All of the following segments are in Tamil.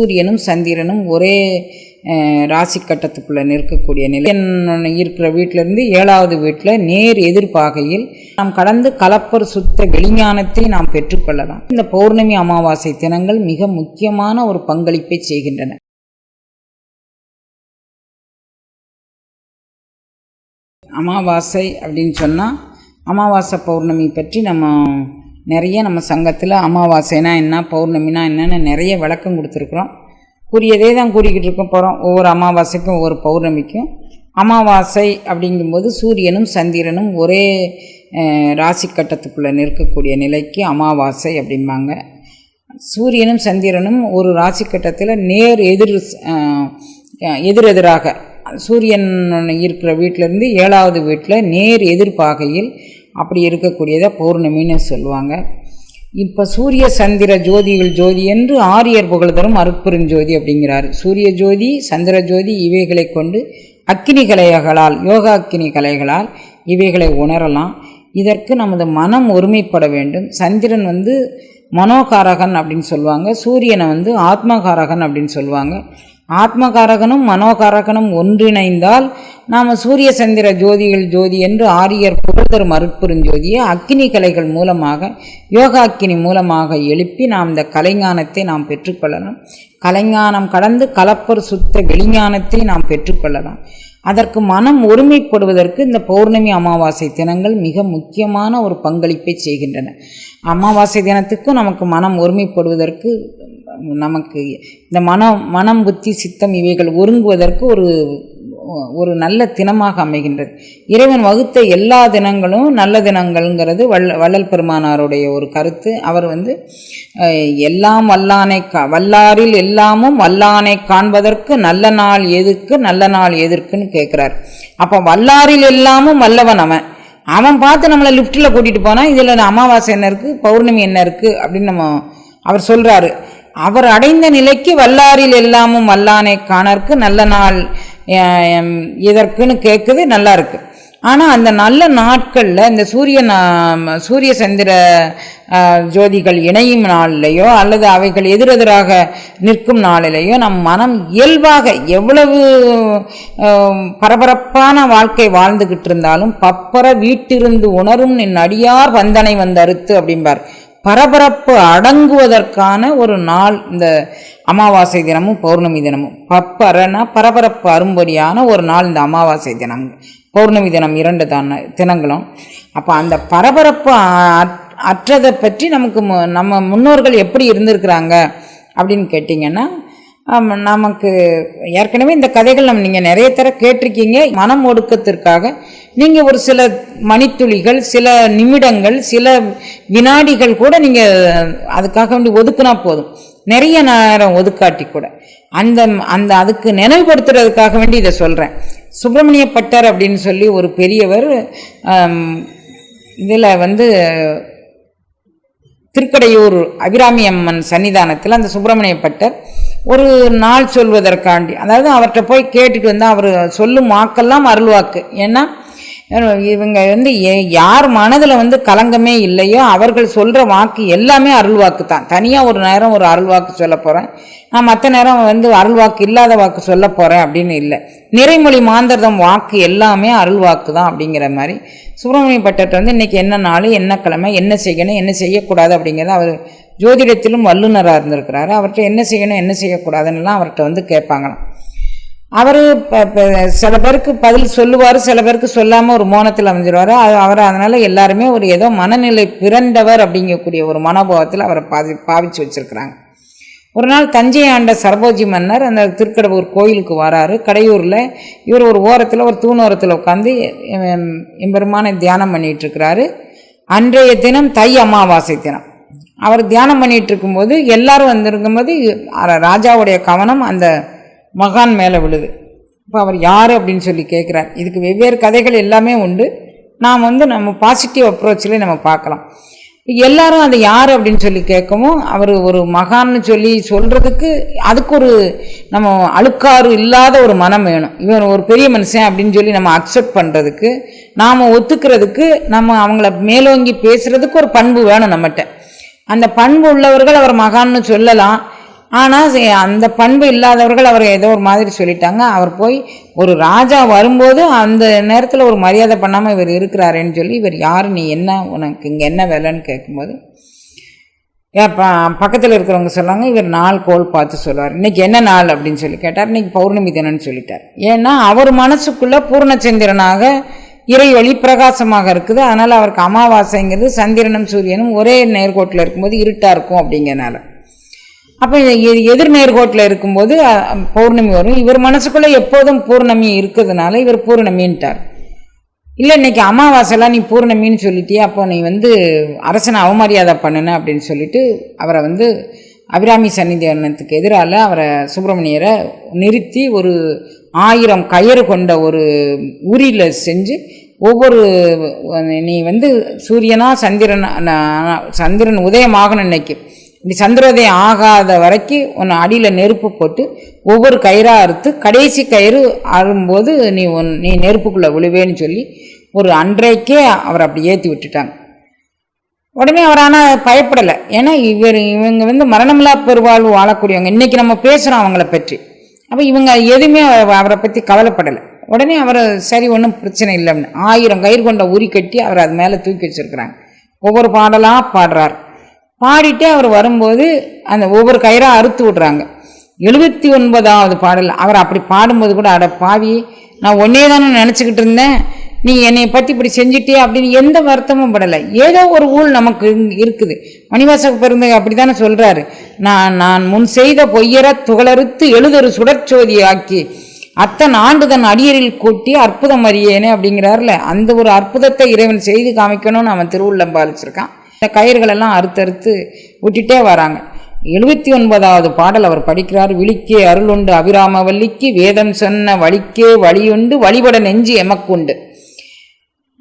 சூரியனும் சந்திரனும் ஒரே ராசி கட்டத்துக்குள்ளே நிற்கக்கூடிய நிலை. இருக்கிற வீட்டிலிருந்து ஏழாவது வீட்டில் நேர் எதிர்பாகையில் நாம் கடந்து கலப்பர் சுத்த வெளிஞானத்தை நாம் பெற்றுக்கொள்ளலாம். இந்த பௌர்ணமி அமாவாசை தினங்கள் மிக முக்கியமான ஒரு பங்களிப்பை செய்கின்றன. அமாவாசை அப்படின்னு சொன்னால் அமாவாசை பௌர்ணமி பற்றி நம்ம நிறைய நம்ம சங்கத்தில் அமாவாசைனா என்ன பௌர்ணமினா என்னென்னு நிறைய விளக்கம் கொடுத்துருக்குறோம். கூறியதே தான் கூறிக்கிட்டு இருக்க போகிறோம் ஒவ்வொரு அமாவாசைக்கும் ஒவ்வொரு பௌர்ணமிக்கும். அமாவாசை அப்படிங்கும்போது சூரியனும் சந்திரனும் ஒரே ராசி கட்டத்துக்குள்ளே நிற்கக்கூடிய நிலைக்கு அமாவாசை அப்படிம்பாங்க. சூரியனும் சந்திரனும் ஒரு ராசி கட்டத்தில் நேர் எதிர் எதிரெதிராக. சூரியன் இருக்கிற வீட்டிலேருந்து ஏழாவது வீட்டில் நேர் எதிர்பாகையில் அப்படி இருக்கக்கூடியதை பௌர்ணமின்னு சொல்லுவாங்க. இப்போ சூரிய சந்திர ஜோதிகள் ஜோதி என்று ஆரியர் புகழ்தரும் அருட்பெருஞ்சோதி அப்படிங்கிறார். சூரிய ஜோதி சந்திர ஜோதி இவைகளை கொண்டு அக்கினி கலைகளால் யோகா அக்கினி கலைகளால் இவைகளை உணரலாம். இதற்கு நமது மனம் ஒருமைப்பட வேண்டும். சந்திரன் வந்து மனோகாரகன் அப்படின்னு சொல்லுவாங்க. சூரியனை வந்து ஆத்மகாரகன் அப்படின்னு சொல்லுவாங்க. ஆத்மகாரகனும் மனோகாரகனும் ஒன்றிணைந்தால் நாம் சூரிய சந்திர ஜோதிகள் ஜோதி என்று ஆரியர் புகழ்தரும் அருட்பெருஞ்சோதியை அக்கினி கலைகள் மூலமாக யோகா அக்கினி மூலமாக எழுப்பி நாம் இந்த கலைஞானத்தை நாம் பெற்றுக்கொள்ளலாம் கலைஞானம் கடந்து கலப்பர் சுத்த வெளிஞானத்தை நாம் பெற்றுக்கொள்ளலாம் அதற்கு மனம் ஒருமைப்படுவதற்கு இந்த பௌர்ணமி அமாவாசை தினங்கள் மிக முக்கியமான ஒரு பங்களிப்பை செய்கின்றன. அமாவாசை தினத்துக்கும் நமக்கு மனம் ஒருமைப்படுவதற்கு நமக்கு இந்த மனம் மனம் புத்தி சித்தம் இவைகள் ஒருங்குவதற்கு ஒரு ஒரு நல்ல தினமாக அமைகின்றது. இறைவன் வகுத்த எல்லா தினங்களும் நல்ல தினங்கள்ங்கிறது வள்ள வள்ளல் பெருமானாருடைய ஒரு கருத்து. அவர் வந்து எல்லாம் வல்லானை கா வல்லாரில் எல்லாமும் வல்லானை காண்பதற்கு நல்ல நாள் எதுக்கு நல்ல நாள் எதற்குன்னு கேட்குறார் அப்போ வல்லாரில் எல்லாமும் வல்லவன் அவன். அவன் பார்த்து நம்மளை லிஃப்ட்டில் கூட்டிகிட்டு போனால் இதில் அமாவாசை என்ன இருக்குது பௌர்ணமி என்ன இருக்குது அப்படின்னு நம்ம அவர் சொல்கிறாரு அவர் அடைந்த நிலைக்கு வல்லாரில் எல்லாமும் வல்லானை காணற்கு நல்ல நாள் இதற்குன்னு கேட்குது நல்லா இருக்கு ஆனால் அந்த நல்ல நாட்களில் இந்த சூரியன் சூரிய சந்திர ஜோதிகள் இணையும் நாளிலேயோ அல்லது அவைகள் எதிரெதிராக நிற்கும் நாளிலேயோ நம் மனம் இயல்பாக எவ்வளவு பரபரப்பான வாழ்க்கை வாழ்ந்துக்கிட்டு இருந்தாலும் பப்பர வீட்டிருந்து உணரும் நின் அடியார் வந்தனை வந்தறுத்து அப்படிம்பார். பரபரப்பு அடங்குவதற்கான ஒரு நாள் இந்த அமாவாசை தினமும் பௌர்ணமி தினமும். பப்பரனா பரபரப்பு அரும்படியான ஒரு நாள் இந்த அமாவாசை தினம். பௌர்ணமி தினம் இரண்டு தான தினங்களும். அப்போ அந்த பரபரப்பு அற்றதை பற்றி நமக்கு மு- நம்ம முன்னோர்கள் எப்படி இருந்திருக்கிறாங்க அப்படின்னு கேட்டிங்கன்னா நமக்கு ஏற்கனவே இந்த கதைகள் நம்ம நீங்கள் நிறைய தர கேட்டிருக்கீங்க. மனம் ஒடுக்கத்திற்காக நீங்கள் ஒரு சில மணித்துளிகள் சில நிமிடங்கள் சில வினாடிகள் கூட நீங்கள் அதுக்காக வேண்டி ஒதுக்குனா போதும். நிறைய நேரம் ஒதுக்காட்டி கூட. அந்த அந்த அதுக்கு நினைவுபடுத்துறதுக்காக வேண்டி இதை சொல்கிறேன் சுப்பிரமணிய பட்டர் அப்படின்னு சொல்லி ஒரு பெரியவர் இதில் வந்து திருக்கடையூர் அபிராமி அம்மன் சன்னிதானத்தில் அந்த சுப்பிரமணிய பட்டர் ஒரு நாள் சொல்வதற்காண்டி அதாவது அவர்கிட்ட போய் கேட்டுட்டு வந்தால் அவர் சொல்லும் வாக்கெல்லாம் அருள்வாக்கு. ஏன்னா இவங்க வந்து யார் மனதில் வந்து கலங்கமே இல்லையோ அவர்கள் சொல்கிற வாக்கு எல்லாமே அருள்வாக்கு தான் தனியாக ஒரு நேரம் ஒரு அருள் வாக்கு சொல்ல போகிறேன் நான் மற்ற நேரம் வந்து அருள்வாக்கு இல்லாத வாக்கு சொல்ல போகிறேன் அப்படின்னு இல்லை. நிறைமொழி மாந்தர்தம் வாக்கு எல்லாமே அருள்வாக்கு தான் அப்படிங்கிற மாதிரி. சுப்பிரமணிய பட்டர்கிட்ட வந்து இன்றைக்கி என்ன நாள் என்ன கிழமை என்ன செய்யணும் என்ன செய்யக்கூடாது அப்படிங்கிறத அவர் ஜோதிடத்திலும் வல்லுநராக இருந்திருக்கிறாரு. அவர்கிட்ட என்ன செய்யணும் என்ன செய்யக்கூடாதுன்னெலாம் அவர்கிட்ட வந்து கேட்பாங்களாம். அவர் சில பேருக்கு பதில் சொல்லுவார் சில பேருக்கு சொல்லாமல் ஒரு மோனத்தில் அமைஞ்சிருவார். அவர் அதனால் எல்லாருமே ஒரு ஏதோ மனநிலை பிறந்தவர் அப்படிங்கக்கூடிய ஒரு மனோபாவத்தில் அவரை பாதி பாவிச்சு வச்சிருக்கிறாங்க. ஒரு நாள் தஞ்சை ஆண்ட சரபோஜி மன்னர் அந்த திருக்கடவுர் கோயிலுக்கு வராரு. கடையூரில் இவர் ஒரு ஓரத்தில் ஒரு தூணோரத்தில் உட்காந்து எம்பெருமானை தியானம் பண்ணிகிட்ருக்கிறாரு அன்றைய தினம் தை அமாவாசை தினம். அவர் தியானம் பண்ணிகிட்ருக்கும்போது இருக்கும்போது எல்லாரும் வந்திருக்கும்போது ராஜாவுடைய கவனம் அந்த மகான் மேலே விழுது. இப்போ அவர் யார் அப்படின்னு சொல்லி கேட்குறார் இதுக்கு வெவ்வேறு கதைகள் எல்லாமே உண்டு. நாம் வந்து நம்ம பாசிட்டிவ் அப்ரோச்சில் நம்ம பார்க்கலாம். எல்லாரும் அது யார் அப்படின்னு சொல்லி கேட்கவும் அவர் ஒரு மகான்னு சொல்லி சொல்கிறதுக்கு அதுக்கு ஒரு நம்ம அழுக்காறு இல்லாத ஒரு மனம் வேணும். இவன் ஒரு பெரிய மனுஷன் அப்படின்னு சொல்லி நம்ம அக்செப்ட் பண்ணுறதுக்கு நாம் ஒத்துக்கிறதுக்கு நம்ம அவங்கள மேலோங்கி பேசுகிறதுக்கு ஒரு பண்பு வேணும் நம்மகிட்ட. அந்த பண்பு உள்ளவர்கள் அவர் மகான்னு சொல்லலாம். ஆனால் அந்த பண்பு இல்லாதவர்கள் அவர் ஏதோ ஒரு மாதிரி சொல்லிட்டாங்க. அவர் போய் ஒரு ராஜா வரும்போது அந்த நேரத்தில் ஒரு மரியாதை பண்ணாமல் இவர் இருக்கிறாருன்னு சொல்லி இவர் யார் நீ என்ன உனக்கு இங்கே என்ன வேலைன்னு கேட்கும்போது ஏன் பக்கத்தில் இருக்கிறவங்க சொன்னாங்க இவர் நாள் கோல் பார்த்து சொல்லுவார். இன்றைக்கி என்ன நாள்? அப்படின்னு சொல்லி கேட்டார். இன்றைக்கி பௌர்ணமி தினம்னு சொல்லிட்டார். ஏன்னா அவர் மனசுக்குள்ளே பூர்ணச்சந்திரனாக இறை ஒளி பிரகாசமாக இருக்குது. அதனால் அவருக்கு அமாவாசைங்கிறது சந்திரனும் சூரியனும் ஒரே நேர்கோட்டில் இருக்கும்போது இருட்டாக இருக்கும் அப்படிங்கிறனால. அப்போ எதிர் நேர்கோட்டில் இருக்கும்போது பௌர்ணமி வரும். இவர் மனசுக்குள்ளே எப்போதும் பூர்ணமி இருக்கிறதுனால இவர் பூர்ணமின்ட்டார். இல்லை இன்னைக்கு அமாவாசைலாம் நீ பூர்ணமின்னு சொல்லிட்டியே? அப்போ நீ வந்து அரசனை அவமரியாதை பண்ணுன அப்படின்னு சொல்லிட்டு அவரை வந்து அபிராமி சன்னிதானத்துக்கு எதிரால அவரை சுப்பிரமணியரை நிறுத்தி ஒரு ஆயிரம் கயிறு கொண்ட ஒரு உரியில் செஞ்சு ஒவ்வொரு நீ வந்து சூரியனா சந்திரன் சந்திரன் உதயமாகணும் இன்னைக்கு. இப்படி சந்திரோதயம் ஆகாத வரைக்கும் உன்னை அடியில் நெருப்பு போட்டு ஒவ்வொரு கயிறாக அறுத்து கடைசி கயிறு அறும்போது நீ உன் நீ நெருப்புக்குள்ளே விழுவேன்னு சொல்லி ஒரு அன்றைக்கே அவரை அப்படி ஏற்றி விட்டுட்டாங்க. உடனே அவர் ஆனால் பயப்படலை. ஏன்னா இவர் இவங்க வந்து மரணமில்லா பெருவாழ்வு வாழக்கூடியவங்க. இன்றைக்கி நம்ம பேசுகிறோம் அவங்கள பற்றி. அப்போ இவங்க எதுவுமே அவரை பற்றி கவலைப்படலை. உடனே அவர் சரி ஒன்றும் பிரச்சனை இல்லைன்னு ஆயிரம் கயிறு கொண்ட உரி கட்டி அவர் அது மேலே தூக்கி வச்சிருக்கிறாங்க. ஒவ்வொரு பாடலாக பாடுறார். பாடிட்டு அவர் வரும்போது அந்த ஒவ்வொரு கயிறாக அறுத்து விடுறாங்க. எழுபத்தி ஒன்பதாவது பாடல். அவர் அப்படி பாடும்போது கூட அட பாவி நான் ஒன்னே தானே நினச்சிக்கிட்டு இருந்தேன். நீ என்னை பற்றி இப்படி செஞ்சுட்டே அப்படின்னு எந்த வருத்தமும் படலை. ஏதோ ஒரு ஊழ் நமக்கு இருக்குது. மணிவாசக பெருந்தை அப்படி தானே சொல்கிறாரு நான் நான் முன் செய்த பொய்யர துகளறுத்து எழுதொரு சுடற்சோதி ஆக்கி அத்தன் ஆண்டு தன் அடியரில் கூட்டி அற்புதம் அறியேனே அப்படிங்கிறாருல. அந்த ஒரு அற்புதத்தை இறைவன் செய்து காமிக்கணும்னு அவன் திருவுள்ளம் பாலிச்சிருக்கான் இந்த கயிறுகளெல்லாம் அறுத்து அறுத்து விட்டுட்டே வராங்க. எழுபத்தி ஒன்பதாவது பாடல் அவர் படிக்கிறார். விழிக்கே அருளுண்டு அபிராமவல்லிக்கு வேதம் சொன்ன வழிக்கே வழியுண்டு வழிபட நெஞ்சு எமக்குண்டு.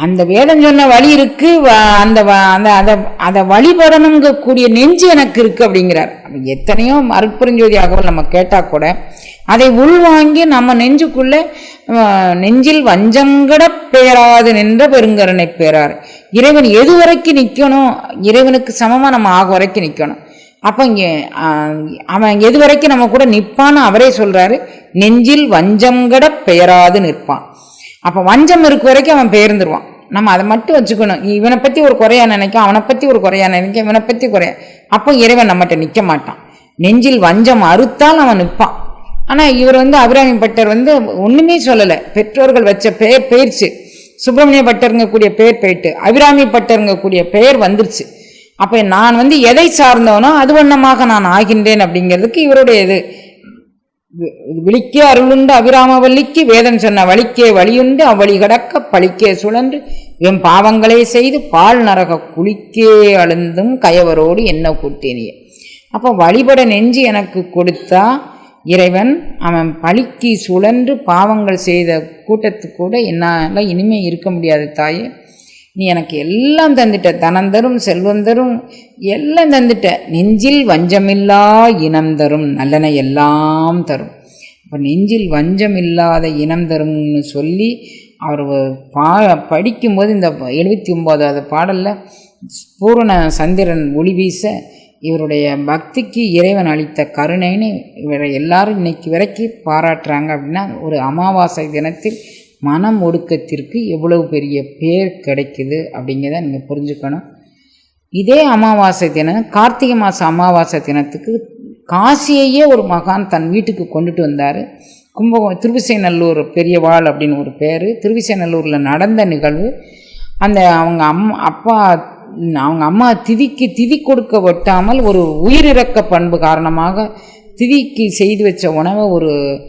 அந்த வேதம் சொன்ன வழி இருக்கு வ- அந்த வ- அந்த அதை அதை வழிபடணுங்கக்கூடிய நெஞ்சு எனக்கு இருக்கு அப்படிங்கிறார். எத்தனையோ அருட்பெருஞ்சோதி அகவல் நம்ம கேட்டால் கூட அதை உள்வாங்கி நம்ம நெஞ்சுக்குள்ள நெஞ்சில் வஞ்சங்கட பேராது நின்ற பெருங்கருணை பேரார். இறைவன் எது வரைக்கும் நிற்கணும் இறைவனுக்கு சமமாக நம்ம ஆக வரைக்கும் நிற்கணும் அப்போ இங்கே அவன் எது வரைக்கும் நம்ம கூட நிற்பான்னு அவரே சொல்கிறாரு நெஞ்சில் வஞ்சங்கட பெயராது நிற்பான். அப்போ வஞ்சம் இருக்க வரைக்கும் அவன் பெயர்ந்துருவான். நம்ம அதை மட்டும் வச்சுக்கணும். இவனை பற்றி ஒரு குறையா நினைக்க அவனை பற்றி ஒரு குறையா நினைக்க இவனை பற்றி குறையா. அப்போ இறைவன் நம்மகிட்ட நிற்க மாட்டான். நெஞ்சில் வஞ்சம் அறுத்தால் அவன் நிற்பான். ஆனால் இவர் வந்து அபிராமி பட்டர் வந்து ஒன்றுமே சொல்லலை. பெற்றோர்கள் வச்ச பெயர் போயிடுச்சு சுப்பிரமணிய பட்டருங்க கூடிய பெயர் போயிட்டு அபிராமி பட்டருங்க கூடிய பெயர் வந்துருச்சு. அப்போ நான் வந்து எதை சார்ந்தவனோ அது வண்ணமாக நான் ஆகின்றேன் அப்படிங்கிறதுக்கு இவருடைய இது விழிக்கே அருளுண்டு அபிராமவல்லிக்கு வேதம் சொன்ன வழிக்கே வழியுண்டு. அவ்வழி கடக்க பழிக்கே சுழன்று. என் பாவங்களே செய்து பால் நரக குளிக்கே அழுந்தும் கயவரோடு என்ன கூட்டினிய. அப்போ வழிபட நெஞ்சு எனக்கு கொடுத்தா இறைவன் அவன் பழிக்கு சுழன்று பாவங்கள் செய்த கூட்டத்துக்கு கூட என்னால் இனிமேல் இருக்க முடியாது தாயே. நீ எனக்கு எல்லாம் தந்துட்ட தனம் தரும் செல்வம் தரும் எல்லாம் தந்துட்ட. நெஞ்சில் வஞ்சமில்லா இனம் தரும் நல்லன எல்லாம் தரும். இப்போ நெஞ்சில் வஞ்சம் இல்லாத இனம் தரும்னு சொல்லி அவர் பா படிக்கும்போது இந்த எழுபத்தி ஒம்போதாவது பாடலில் பூரண சந்திரன் ஒளி வீச இவருடைய பக்திக்கு இறைவன் அளித்த கருணைன்னு இவரை எல்லாரும் இன்னைக்கு வரைக்கும் பாராட்டுறாங்க அப்படின்னா ஒரு அமாவாசை தினத்தில் மனம் ஒடுக்கத்திற்கு எவ்வளவு பெரிய பேர் கிடைக்குது அப்படிங்கிறத நீங்கள் புரிஞ்சுக்கணும். இதே அமாவாசை தினம் கார்த்திகை மாத அமாவாசை தினத்துக்கு காசியையே ஒரு மகான் தன் வீட்டுக்கு கொண்டுட்டு வந்தார். கும்பகோணம் திருவிசைநல்லூர் பெரியவாள் அப்படின்னு ஒரு பேர். திருவிசைநல்லூரில் நடந்த நிகழ்வு. அந்த அவங்க அம் அப்பா அவங்க அம்மா திதிக்கு திதி கொடுக்க ஒட்டாமல் ஒரு உயிரிறக்க பண்பு காரணமாக திதிக்கு செய்து வச்ச உணவை ஒரு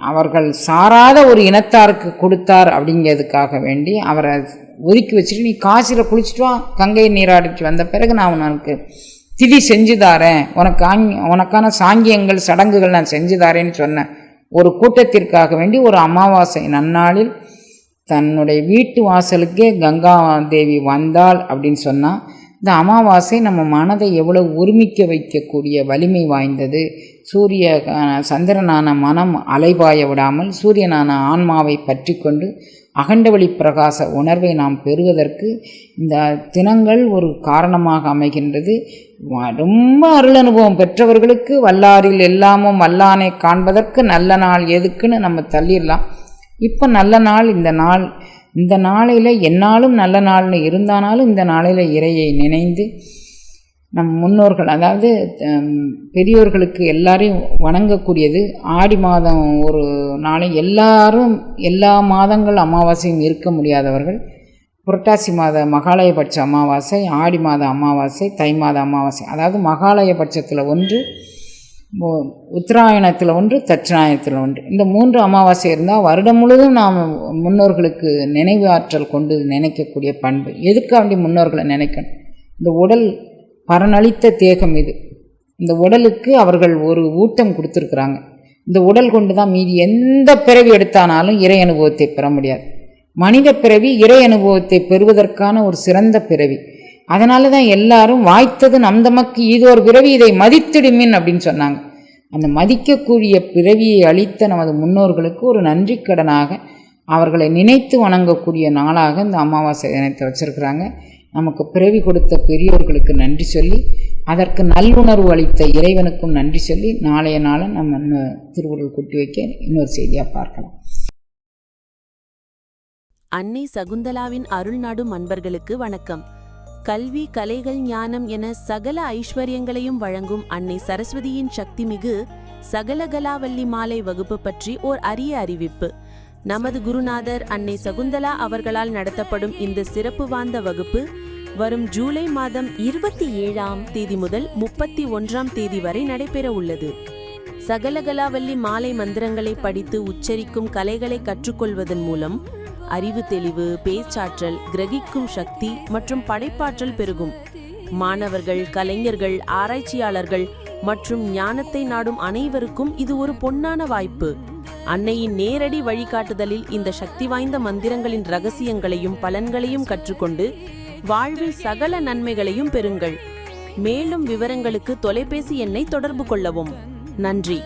அவர்கள் சாராத ஒரு இனத்தாருக்கு கொடுத்தார் அப்படிங்கிறதுக்காக வேண்டி அவரை ஒதுக்கி வச்சுட்டு நீ காசில் குளிச்சுட்டு வா கங்கை நீராடிட்டு வந்த பிறகு நான் உனக்கு திதி செஞ்சு தாரேன். உனக்கு உனக்கான சாங்கியங்கள் சடங்குகள் நான் செஞ்சு தாரேன்னு சொன்னேன் ஒரு கூட்டத்திற்காக வேண்டி ஒரு அமாவாசை நன்னாளில் தன்னுடைய வீட்டு வாசலுக்கே கங்கா தேவி வந்தாள் அப்படின்னு சொன்னால் இந்த அமாவாசை நம்ம மனதை எவ்வளவு ஒருமிக்க வைக்கக்கூடிய வலிமை வாய்ந்தது. சூரிய சந்திரனான மனம் அலைபாய விடாமல் சூரியனான ஆன்மாவை பற்றி கொண்டு அகண்டவழி பிரகாச உணர்வை நாம் பெறுவதற்கு இந்த தினங்கள் ஒரு காரணமாக அமைகின்றது. ரொம்ப அருள் அனுபவம் பெற்றவர்களுக்கு வல்லாரில் எல்லாமும் வல்லானை காண்பதற்கு நல்ல நாள் எதுக்குன்னு நம்ம தள்ளிடலாம். இப்போ நல்ல நாள் இந்த நாள். இந்த நாளையில் என்னாலும் நல்ல நாள்னு இருந்தானாலும் இந்த நாளையில் இறையை நினைந்து நம் முன்னோர்கள் அதாவது பெரியோர்களுக்கு எல்லாரையும் வணங்கக்கூடியது ஆடி மாதம் ஒரு நாளை எல்லாரும் எல்லா மாதங்கள் அமாவாசையும் இருக்க முடியாதவர்கள். புரட்டாசி மாத மகாலயபட்ச அமாவாசை ஆடி மாத அமாவாசை தை மாத அமாவாசை. அதாவது மகாலயபட்சத்தில் ஒன்று உத்தராயணத்தில் ஒன்று தட்சிணாயணத்தில் ஒன்று. இந்த மூன்று அமாவாசை இருந்தால் வருடம் முழுவதும் நாம் முன்னோர்களுக்கு நினைவு ஆற்றல் கொண்டு நினைக்கக்கூடிய பண்பு. எதுக்காண்டி முன்னோர்களை நினைக்கணும்? இந்த உடல் பரனளித்த தேகம் இது. இந்த உடலுக்கு அவர்கள் ஒரு ஊட்டம் கொடுத்துருக்குறாங்க. இந்த உடல் கொண்டு தான் மீதி எந்த பிறவி எடுத்தானாலும் இறை அனுபவத்தை பெற முடியாது. மனித பிறவி இறை அனுபவத்தை பெறுவதற்கான ஒரு சிறந்த பிறவி. அதனால தான் எல்லாரும் வாய்த்தது நம் தமக்கு ஒரு பிறவி இதை மதித்திடுமின் அப்படின்னு சொன்னாங்க. அந்த மதிக்கக்கூடிய பிறவியை அளித்த நமது முன்னோர்களுக்கு ஒரு நன்றிக்கடனாக அவர்களை நினைத்து வணங்கக்கூடிய நாளாக இந்த அமாவாசை தினத்தை வச்சிருக்கிறாங்க. நமக்கு பிறவி கொடுத்த பெரியோர்களுக்கு நன்றி சொல்லி அதற்கு நல்லுணர்வு அளித்த இறைவனுக்கும் நன்றி சொல்லி நாளைய நாளை நம்ம இன்னும் திருவுருள் குட்டி வைக்க இன்னொரு செய்தியாக பார்க்கலாம். அன்னை சகுந்தலாவின் அருள்நாடும் அன்பர்களுக்கு வணக்கம். கல்வி கலைகள் ஞானம் என சகல ஐஸ்வர்யங்களையும் வழங்கும் அன்னை சரஸ்வதியின் சக்திமிகு சகலகலாவல்லி மாலை வகுப்பு பற்றி ஓர் அரிய அறிவிப்பு. நமது குருநாதர் அன்னை சகுந்தலா அவர்களால் நடத்தப்படும் இந்த சிறப்பு வாய்ந்த வகுப்பு வரும் ஜூலை மாதம் இருபத்தி ஏழாம் தேதி முதல் முப்பத்தி ஒன்றாம் தேதி வரை நடைபெற உள்ளது. சகலகலாவல்லி மாலை மந்திரங்களை படித்து உச்சரிக்கும் கலைகளை கற்றுக்கொள்வதன் மூலம் அறிவு தெளிவு பேச்சாற்றல் கிரகிக்கும் சக்தி மற்றும் படைப்பாற்றல் பெருகும். மாணவர்கள் கலைஞர்கள் ஆராய்ச்சியாளர்கள் மற்றும் ஞானத்தை நாடும் அனைவருக்கும் இது ஒரு பொன்னான வாய்ப்பு. அன்னையின் நேரடி வழிகாட்டுதலில் இந்த சக்தி வாய்ந்த மந்திரங்களின் ரகசியங்களையும் பலன்களையும் கற்றுக்கொண்டு வாழ்வில் சகல நன்மைகளையும் பெறுங்கள். மேலும் விவரங்களுக்கு தொலைபேசி எண்ணை தொடர்பு கொள்ளவும். நன்றி.